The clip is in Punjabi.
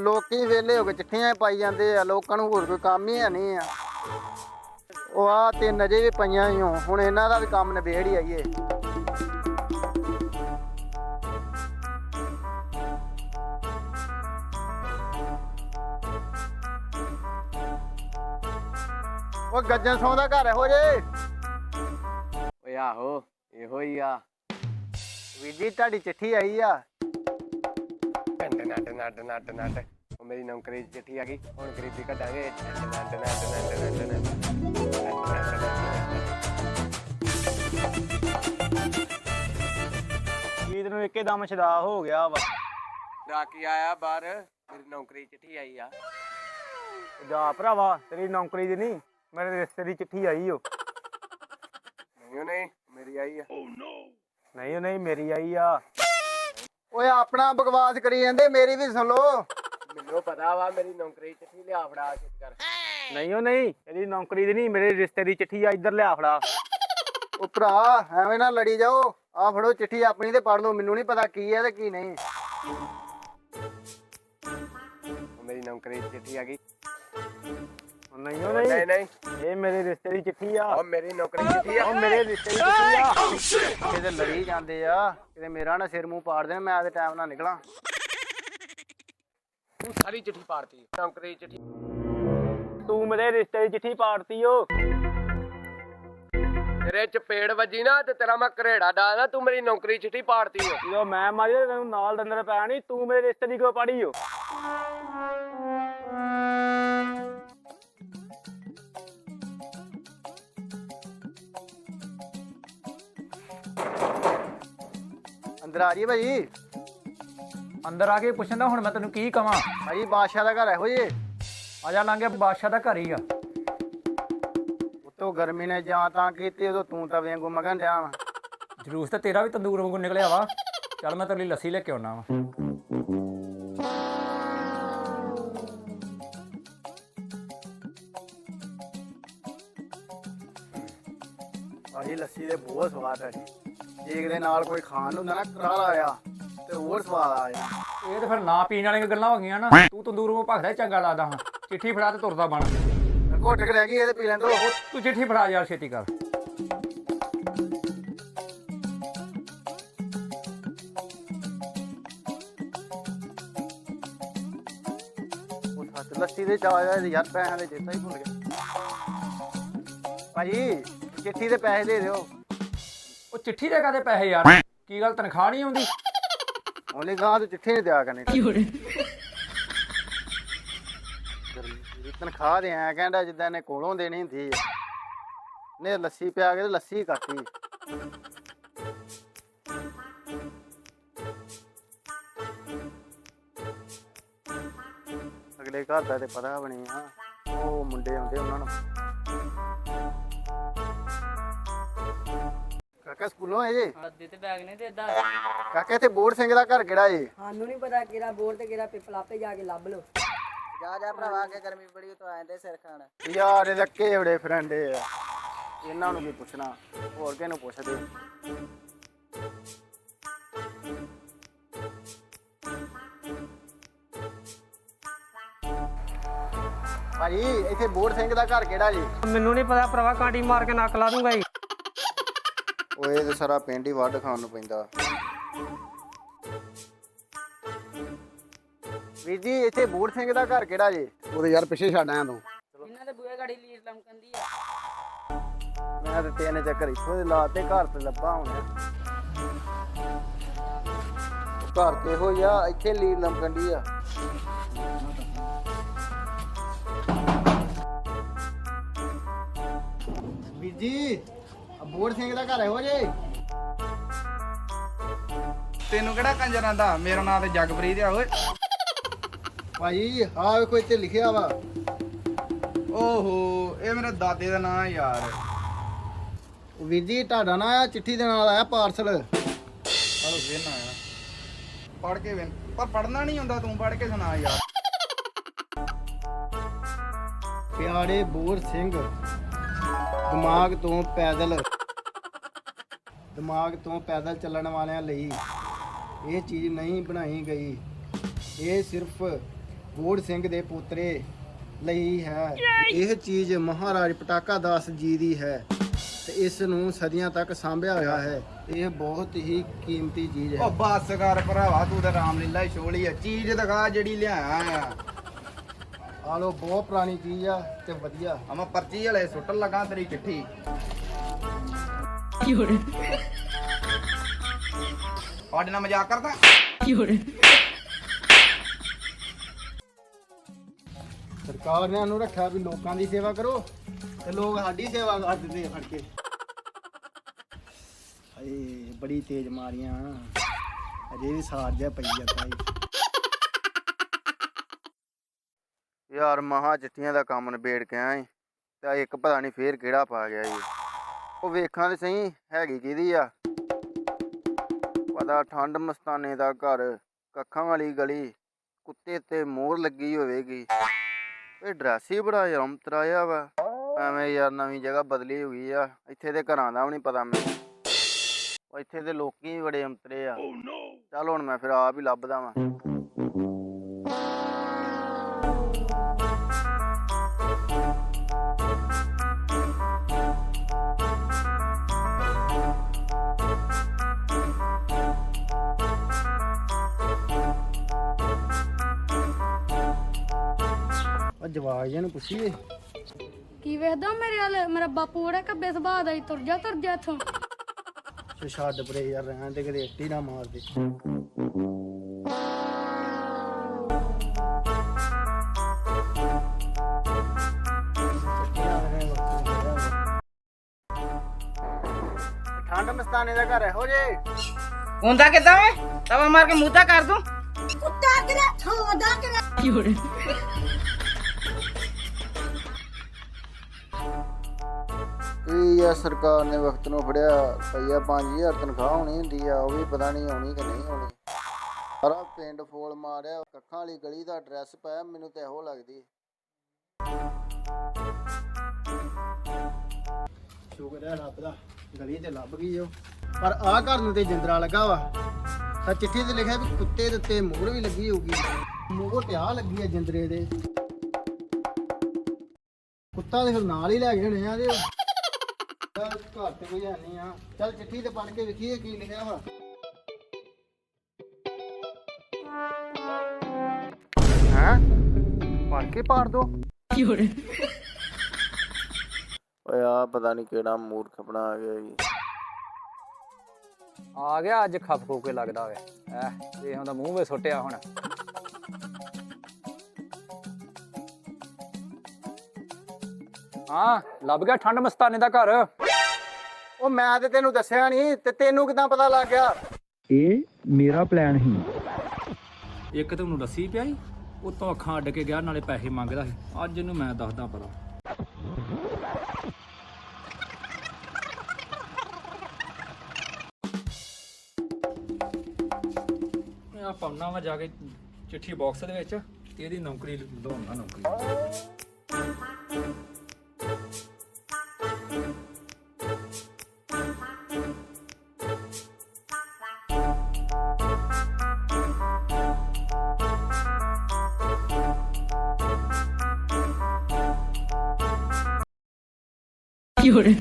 ਲੋਕੀ ਵੇਲੇ ਹੋ ਕੇ ਚਿੱਠੀਆਂ ਪਾਈ ਜਾਂਦੇ ਆ ਲੋਕਾਂ ਨੂੰ ਹੋਰ ਕੋਈ ਕੰਮ ਹੀ ਹੈ ਨਹੀਂ ਆ। ਉਹ ਆ ਤੇ ਨਜੇ ਵੀ ਪਈਆਂ ਹੀ ਹੋ ਹੁਣ ਇਹਨਾਂ ਦਾ ਵੀ ਕੰਮ ਨਿਬੇੜ ਹੀ ਆਈਏ। ਉਹ ਗੱਜਣ ਸੌਂ ਦਾ ਘਰ ਇਹੋ ਜੇ। ਓਏ ਆਹੋ ਇਹੋ ਹੀ ਆ। ਵੀਰ ਜੀ ਤੁਹਾਡੀ ਚਿੱਠੀ ਆਈ ਆ। ਨੱਟ ਨੱਟ ਨੱਟ ਨੱਟ ਨੱਟ ਉਹ ਮੇਰੀ ਨੌਕਰੀ ਦੀ ਚਿੱਠੀ ਆ ਗਈ ਹੁਣ ਗਰੀਬੀ ਕੱਢਾਂਗੇ ਨੱਟ ਨੱਟ ਨੱਟ ਨੱਟ ਨੱਟ ਵੀਰ ਨੂੰ ਇੱਕਦਮ ਛਦਾ ਹੋ ਗਿਆ ਵਾ ਡਾਕੀ ਆਇਆ ਬਾਹਰ ਮੇਰੀ ਨੌਕਰੀ ਚਿੱਠੀ ਆਈ ਆ ਜਾ ਭਰਾਵਾ ਤੇਰੀ ਨੌਕਰੀ ਦੀ ਨਹੀਂ ਮੇਰੇ ਰਿਸ਼ਤੇ ਦੀ ਚਿੱਠੀ ਆਈ ਓ ਨਹੀਂ ਉਹ ਨਹੀਂ ਮੇਰੀ ਆਈ ਆ ਨਹੀਂ ਉਹ ਨਹੀਂ ਮੇਰੀ ਆਈ ਆ ਓਏ ਆਪਣਾ ਬਕਵਾਸ ਕਰੀ ਜਾਂਦੇ ਮੇਰੀ ਵੀ ਸੁਣ ਲਓ। ਮੈਨੂੰ ਪਤਾ ਵਾ ਮੇਰੀ ਨੌਕਰੀ ਦੀ ਚਿੱਠੀ ਲਿਆ ਫੜਾ ਚਿੱਤ ਕਰ। ਨਹੀਂ ਉਹ ਨਹੀਂ ਇਹਦੀ ਨੌਕਰੀ ਦੀ ਨਹੀਂ ਮੇਰੇ ਰਿਸ਼ਤੇ ਦੀ ਚਿੱਠੀ ਆ ਇੱਧਰ ਲਿਆ ਫੜਾ। ਉਹ ਭਰਾ ਐਵੇਂ ਨਾ ਲੜੀ ਜਾਓ ਆ ਫੜੋ ਚਿੱਠੀ ਆਪਣੀ ਤੇ ਪੜ ਲਓ ਮੈਨੂੰ ਨਹੀਂ ਪਤਾ ਕੀ ਹੈ ਤੇ ਕੀ ਨਹੀਂ। ਉਹ ਮੇਰੀ ਨੌਕਰੀ ਦੀ ਚਿੱਠੀ ਆ ਗਈ। ਨਹੀਂ ਉਹ ਨਹੀਂ। ਨਹੀਂ ਨਹੀਂ। ਇਹ ਮੇਰੇ ਰਿਸ਼ਤੇ ਦੀ ਚਿੱਠੀ ਆ। ਉਹ ਮੇਰੀ ਨੌਕਰੀ ਦੀ ਚਿੱਠੀ ਆ। ਉਹ ਮੇਰੇ ਰਿਸ਼ਤੇ ਦੀ ਚਿੱਠੀ ਆ। ਕਿਤੇ ਲੜੀ ਜਾਂਦੇ ਆ ਕਿਤੇ ਮੇਰਾ ਨਾ ਸਿਰ ਮੂੰਹ ਪਾੜ ਦੇਣ ਮੈਂ ਤੇ ਟਾਈਮ ਨਾਲ ਨਿਕਲਾਂ। ਤੂੰ ਸਾਰੀ ਚਿੱਠੀ ਪਾੜਤੀ ਨੌਕਰੀ ਚਿੱਠੀ। ਤੂੰ ਮੇਰੇ ਰਿਸ਼ਤੇ ਦੀ ਚਿੱਠੀ ਪਾੜਤੀ ਓ। ਤੇਰੇ ਚਪੇੜ ਵੱਜੀ ਨਾ ਤੇ ਤੇਰਾ ਮੈਂ ਘਰੇੜਾ ਡਾਲਣਾ ਤੂੰ ਮੇਰੀ ਨੌਕਰੀ ਚਿੱਠੀ ਪਾੜਤੀ ਓ। ਜਦੋਂ ਮੈਂ ਮਾਰੀ ਤੈਨੂੰ ਨਾਲ ਦੰਦਰ ਪਿਆ ਨਹੀਂ ਤੂੰ ਮੇਰੇ ਰਿਸ਼ਤੇ ਦੀ ਕਿਉਂ ਪਾੜੀ ਓ? ਅੰਦਰ ਆ ਜੀ ਭਾਜੀ ਅੰਦਰ ਆ ਕੇ ਪੁੱਛਣਾ ਹੁਣ ਮੈਂ ਤੈਨੂੰ ਕੀ ਕਵਾਂ? ਭਾਜੀ ਬਾਦਸ਼ਾਹ ਦਾ ਘਰ ਇਹੋ ਜੇ ਆ ਜਾ ਲੰਘਿਆ ਬਾਦਸ਼ਾਹ ਦਾ ਘਰ ਹੀ ਆ। ਉਤੋਂ ਗਰਮੀ ਨੇ ਜਾਂ ਤਾਂ ਕੀਤੀ, ਉਦੋਂ ਤੂੰ ਤਾਂ ਵੇਂਗੂ ਮਗਨ ਡਿਆ ਵਾ। ਜਲੂਸ ਤਾਂ ਤੇਰਾ ਵੀ ਤੰਦੂਰ ਵਾਂਗੂ ਨਿਕਲਿਆ ਵਾ। ਚੱਲ ਮੈਂ ਤੇਰੇ ਲਈ ਲੱਸੀ ਲੈ ਕੇ ਆਉਣਾ ਵਾ। ਭਾਜੀ ਲੱਸੀ ਦੇ ਬਹੁਤ ਸਵਾਦ ਹੈ ਜੇ ਇਹਦੇ ਨਾਲ ਕੋਈ ਖਾਣ ਹੁੰਦਾ ਨਾ ਕਰਾਰਾ ਆਇਆ ਤੇ ਹੋਰ ਸਵਾਦ ਆ ਜਾਂਦਾ ਇਹ ਤਾਂ ਫਿਰ ਨਾ ਪੀਣ ਵਾਲੀਆਂ ਗੱਲਾਂ ਹੋ ਗਈਆਂ ਨਾ ਤੂੰ ਤੰਦੂਰ ਭਖਦਾ ਚੰਗਾ ਲੱਗਦਾ ਹਾਂ। ਚਿੱਠੀ ਫੜਾ ਤੇ ਤੁਰਦਾ ਬਣ। ਘੁੱਟ ਕੇ ਰਹਿ ਗਈ ਇਹਦੇ ਪੀ ਲੈਣ ਦੋ ਤੂੰ ਚਿੱਠੀ ਫੜਾ ਯਾਰ ਛੇਤੀ ਕਰ। ਲੱਸੀ ਦੇ ਚਾਹ ਆ ਯਾਰ ਪੈਸਿਆਂ ਦੇ ਚੇਤਾ ਹੀ ਭੁੱਲ ਗਿਆ। ਭਾਜੀ ਚਿੱਠੀ ਦੇ ਪੈਸੇ ਦੇ ਦਿਓ। ਉਹ ਚਿੱਠੀ ਦੇ ਕਾਦੇ ਪੈਸੇ ਯਾਰ? ਕੀ ਗੱਲ ਤਨਖਾਹ ਨਹੀਂ ਆਉਂਦੀ? ਉਹਨੇ ਕਹਾ ਤੂੰ ਚਿੱਠੀ ਨਹੀਂ ਦਿਆ ਕਰਨੀ। ਦੀ ਤਨਖਾਹ ਦੇ ਆ ਕਹਿੰਦਾ ਜਿੱਦਾਂ ਇਹਨੇ ਕੋਲੋਂ ਦੇਣੀ ਹੁੰਦੀ ਹੈ ਨੇ ਲੱਸੀ ਪਿਆ ਕੇ ਤੇ ਲੱਸੀ ਕੱਟੀ ਅਗਲੇ ਘਰ ਦਾ ਤੇ ਪਤਾ ਬਣੀ ਆ। ਉਹ ਮੁੰਡੇ ਆਉਂਦੇ ਉਹਨਾਂ ਨੂੰ। ਕਾਕਾ ਸਕੂਲੋਂ ਆਏ ਜੇ? ਅੱਧੇ ਤੇ ਬੈਗ ਨਹੀਂ ਦੇਦਾ ਕਾਕਾ ਇੱਥੇ ਬੋੜ ਸਿੰਘ ਦਾ ਘਰ ਕਿਹੜਾ ਏ? ਸਾਨੂੰ ਨਹੀਂ ਪਤਾ ਕਿਹੜਾ ਬੋਰ ਤੇ ਕਿਹੜਾ ਪਿੱਪਲ ਆਪੇ ਜਾ ਕੇ ਲੱਭ ਲਓ। ਜਾ ਜਾ ਭਰਾਵਾ ਕੇ ਗਰਮੀ ਬੜੀ ਤੋਂ ਆਏ ਦੇ ਸਿਰ ਖਾਣ। ਯਾਰ ਇਹਦਾ ਕਿਹੜੇ ਫਰੈਂਡ ਆ ਇਹਨਾਂ ਨੂੰ ਕੀ ਪੁੱਛਣਾ? ਹੋਰ ਕਿਹਨੂੰ ਪੁੱਛਦੇ? ਭਾਜੀ ਇੱਥੇ ਬੋੜ ਸਿੰਘ ਦਾ ਘਰ ਕਿਹੜਾ ਜੀ ਮੈਨੂੰ ਨਹੀਂ ਪਤਾ ਭਰਾਵਾ ਕਾਂਟੀ ਮਾਰ ਕੇ ਨੱਕ ਲਾ ਦੂੰਗਾ ਜੀ। ਓਏ ਤੇ ਸਾਰਾ ਪਿੰਡ ਹੀ ਵੱਢ ਖਾਣ ਨੂੰ ਪੈਂਦਾ। ਵੀਰ ਜੀ ਇੱਥੇ ਬੋੜ ਸਿੰਘ ਦਾ ਘਰ ਕਿਹੜਾ ਜੀ? ਉਹਦੇ ਯਾਰ ਪਿੱਛੇ ਛੱਡ ਆਇਆ ਤੂੰ। ਇਹਨਾਂ ਦੇ ਬੂਹੇ ਗਾੜੀ ਲੀਰ ਲਮਕੰਦੀ ਆ। ਮੈਂ ਤੇ ਤਿੰਨ ਚੱਕਰ ਇੱਥੋਂ ਦੇ ਲਾਤੇ ਘਰ ਤੇ ਲੱਭਾ ਹੋਣਾ। ਘਰ ਤੇ ਹੋ ਜਾ ਇੱਥੇ ਲੀਰ ਲਮਕੰਡੀ ਆ। ਵੀਰ ਜੀ ਆ ਬੋੜ ਸਿੰਘ ਦਾ ਘਰ ਇਹੋ ਜੇ। ਤੈਨੂੰ ਕਿਹੜਾ ਕੰਜਰਾਂ ਦਾ ਮੇਰਾ ਨਾਮ ਤੇ ਜਗਪ੍ਰੀਤ ਆ ਓਏ। ਭਾਈ ਆਹ ਵੇਖੋ ਇੱਥੇ ਲਿਖਿਆ ਵਾ। ਓਹੋ ਇਹ ਮੇਰੇ ਦਾਦੇ ਦਾ ਨਾਂ ਆ ਯਾਰ। ਵੀਰ ਜੀ ਤੁਹਾਡਾ ਨਾ ਆ ਚਿੱਠੀ ਦੇ ਨਾਲ ਆਇਆ ਪਾਰਸਲ। ਆਹ ਵੇਨ ਆਇਆ ਪੜ ਕੇ ਵੇਨ ਪਰ ਪੜਨਾ ਨਹੀਂ ਹੁੰਦਾ ਤੂੰ ਪੜ ਕੇ ਸੁਣਾ ਯਾਰ। ਪਿਆਰੇ ਬੋਰ ਸਿੰਘ ਦਿਮਾਗ ਤੋਂ ਪੈਦਲ। ਦਿਮਾਗ ਤੋਂ ਪੈਦਲ ਚੱਲਣ ਵਾਲਿਆਂ ਲਈ ਇਹ ਚੀਜ਼ ਨਹੀਂ ਬਣਾਈ ਗਈ। ਇਹ ਸਿਰਫ ਬੋੜ ਸਿੰਘ ਦੇ ਪੋਤਰੇ ਲਈ ਹੈ। ਇਹ ਚੀਜ਼ ਮਹਾਰਾਜ ਪਟਾਕਾ ਦਾਸ ਜੀ ਦੀ ਹੈ ਤੇ ਇਸ ਨੂੰ ਸਦੀਆਂ ਤੱਕ ਸਾਂਭਿਆ ਹੋਇਆ ਹੈ। ਇਹ ਬਹੁਤ ਹੀ ਕੀਮਤੀ ਚੀਜ਼ ਹੈ। ਉਹ ਬੱਸ ਕਰ ਭਰਾਵਾ ਤੂੰ ਤਾਂ ਰਾਮਲੀਲਾ ਹੀ ਛੋਲੀ ਆ। ਚੀਜ਼ ਦਿਖਾ ਜਿਹੜੀ ਲਿਆਇਆ ਆ। ਆ ਲੋ ਬਹੁਤ ਪੁਰਾਣੀ ਚੀਜ਼ ਆ ਤੇ ਵਧੀਆ। ਆ ਮੈਂ ਪਰਚੀ ਹਲੇ ਸੁੱਟਣ ਲੱਗਾ ਤੇਰੀ ਚਿੱਠੀ। ਸਾਡੇ ਨਾਲ ਮਜ਼ਾਕ ਕਰਦਾ? ਸਰਕਾਰ ਨੇ ਸਾਨੂੰ ਰੱਖਿਆ ਵੀ ਲੋਕਾਂ ਦੀ ਸੇਵਾ ਕਰੋ ਤੇ ਲੋਕ ਸਾਡੀ ਸੇਵਾ ਕਰ ਦਿੰਦੇ ਆ ਫੜ ਕੇ। ਹਾਏ ਬੜੀ ਤੇਜ਼ ਮਾਰੀਆਂ। ਅਜੇ ਵੀ ਸਾਰ ਜਿਹਾ ਪਈ ਜਾਂਦਾ ਈ ਯਾਰ ਮਹਾ ਚਿੱਠੀਆਂ ਦਾ ਕੰਮ ਨਿਬੇੜ ਕੇ ਆਏ। ਤੇ ਇੱਕ ਪਤਾ ਨਹੀਂ ਫੇਰ ਕਿਹੜਾ ਪਾ ਗਿਆ ਜੀ ਉਹ ਵੇਖਾਂ ਤੇ ਸਹੀ ਹੈਗੀ ਕਿਹਦੀ ਆ। ਪਤਾ ਠੰਡ ਮਸਤਾਨੇ ਦਾ ਘਰ ਕੱਖਾਂ ਵਾਲੀ ਗਲੀ ਕੁੱਤੇ ਤੇ ਮੋਹਰ ਲੱਗੀ ਹੋਵੇਗੀ। ਇਹ ਡਰੈਸ ਹੀ ਬੜਾ ਯੰਤਰਾ ਆ ਵਾ। ਐਵੇਂ ਯਾਰ ਨਵੀਂ ਜਗ੍ਹਾ ਬਦਲੀ ਹੋ ਗਈ ਆ। ਇੱਥੇ ਦੇ ਘਰਾਂ ਦਾ ਵੀ ਨਹੀਂ ਪਤਾ ਮੈਨੂੰ। ਉਹ ਇੱਥੇ ਦੇ ਲੋਕੀ ਵੀ ਬੜੇ ਅੰਤਰੇ ਆ। ਚੱਲ ਹੁਣ ਮੈਂ ਫਿਰ ਆਪ ਹੀ ਲੱਭਦਾ ਵਾਂ। ਉਹ ਜਵਾਕ ਜਿਹਾ ਨੂੰ ਪੁੱਛੀਏ। ਕੀ ਵੇਖਦਾ ਮੇਰੇ ਵੱਲ? ਮੇਰਾ ਬਾਪੂ ਬੜਾ ਕੱਬੇ ਸੁਭਾਅ ਦਾ ਈ, ਤੁਰ ਜਾ ਤੁਰ ਜਾ ਇੱਥੋਂ। ਤੇ ਛੱਡ ਪਰੇ ਯਾਰ ਰਹਿਣ ਤੇ ਕਿਤੇ ਇੱਟੀ ਨਾ ਮਾਰ ਦੇ। ਠੰਡ ਮਸਤਾਨੇ ਦਾ ਘਰ ਇਹੋ ਜੇ। ਹੁੰਦਾ ਕਿਦਾਂ ਵੇ ਤਵਾ ਮਾਰ ਕੇ ਤਾਂ ਕਰ ਦੂੰ। ਕੀ ਆ, ਸਰਕਾਰ ਨੇ ਵਕਤ ਨੂੰ ਫੜਿਆ? ਪਈਆ 5000 ਤਨਖਾਹ ਹੋਣੀ ਹੁੰਦੀ ਆ, ਉਹ ਵੀ ਪਤਾ ਨਹੀਂ ਆਉਣੀ ਕਿ ਨਹੀਂ ਆਉਣੀ ਸਾਰਾ ਪਿੰਡ ਫੋਲ ਮਾਰਿਆ, ਕੱਖਾਂ ਵਾਲੀ ਗਲੀ ਦਾ ਐਡਰੈਸ ਪਾਇਆ, ਮੈਨੂੰ ਤੇ ਇਹੋ ਲੱਗਦੀ। ਸ਼ੁਕਰ ਹੈ ਰੱਬ ਦਾ, ਗਲੀ ਤੇ ਲੱਭ ਗਈ ਉਹ। ਪਰ ਆਹ ਘਰ ਨੂੰ ਤੇ ਜਿੰਦਰਾ ਲੱਗਾ ਵਾ। ਤਾਂ ਚਿੱਠੀ ਤੇ ਲਿਖਿਆ ਵੀ ਕੁੱਤੇ ਦੇ ਉੱਤੇ ਮੋਹਰ ਵੀ ਲੱਗੀ ਹੋਊਗੀ। ਮੋਹਰ ਤੇ ਆ ਲੱਗੀ ਆ ਜਿੰਦਰੇ ਦੇ। ਕੁੱਤਾ ਦੇ ਫਿਰ ਨਾਲ ਹੀ ਲੈ ਗਏ ਹੋਣੇ ਆ ਇਹਦੇ। ਘਰ ਤੇ ਕੋਈ ਹੈ ਨਹੀਂ ਆ। ਚੱਲ ਚਿੱਠੀ ਤੇ ਪੜ੍ਹ ਕੇ ਵੇਖੀਏ ਕੀ ਲਿਖਿਆ ਵਾ। ਹਾਂ? ਪੜ੍ਹ ਕੇ ਪਾੜ ਦੋ। ਓਏ ਆ ਪਤਾ ਨਹੀਂ ਕਿਹੜਾ ਮੂਰਖ ਬਣਾ ਆ ਗਿਆ ਜੀ। ਆ ਗਿਆ ਅੱਜ ਖੱਪ ਖੋ ਕੇ ਲੱਗਦਾ ਵੇ। ਐ ਇਹ ਹੁੰਦਾ ਮੂੰਹ ਵੇ ਸੁੱਟਿਆ ਹੁਣ। ਹਾਂ ਲੱਭ ਗਿਆ ਠੰਡ ਮਸਤਾਨੇ ਦਾ ਘਰ। ਉਹ ਮੈਂ ਤੇ ਤੈਨੂੰ ਦੱਸਿਆ ਨਹੀਂ ਤੇ ਤੈਨੂੰ ਕਿਦਾਂ ਪਤਾ ਲੱਗ ਗਿਆ? ਇਹ ਮੇਰਾ ਪਲਾਨ ਹੀ ਇੱਕ ਤੁਹਾਨੂੰ ਦੱਸੀ ਪਿਆ ਸੀ ਉਤੋਂ ਅੱਖਾਂ ਅੱਡ ਕੇ ਗਿਆ ਨਾਲੇ ਪੈਸੇ ਮੰਗਦਾ ਸੀ। ਅੱਜ ਇਹਨੂੰ ਮੈਂ ਦੱਸਦਾ ਪਤਾ ਮੈਂ ਆ ਪਾਉਣਾ ਵਾ ਜਾ ਕੇ ਚਿੱਠੀ ਬਾਕਸ ਦੇ ਵਿੱਚ ਤੇ ਇਹਦੀ ਨੌਕਰੀ ਲਵਾਉਣਾ ਨੌਕਰੀ। 有人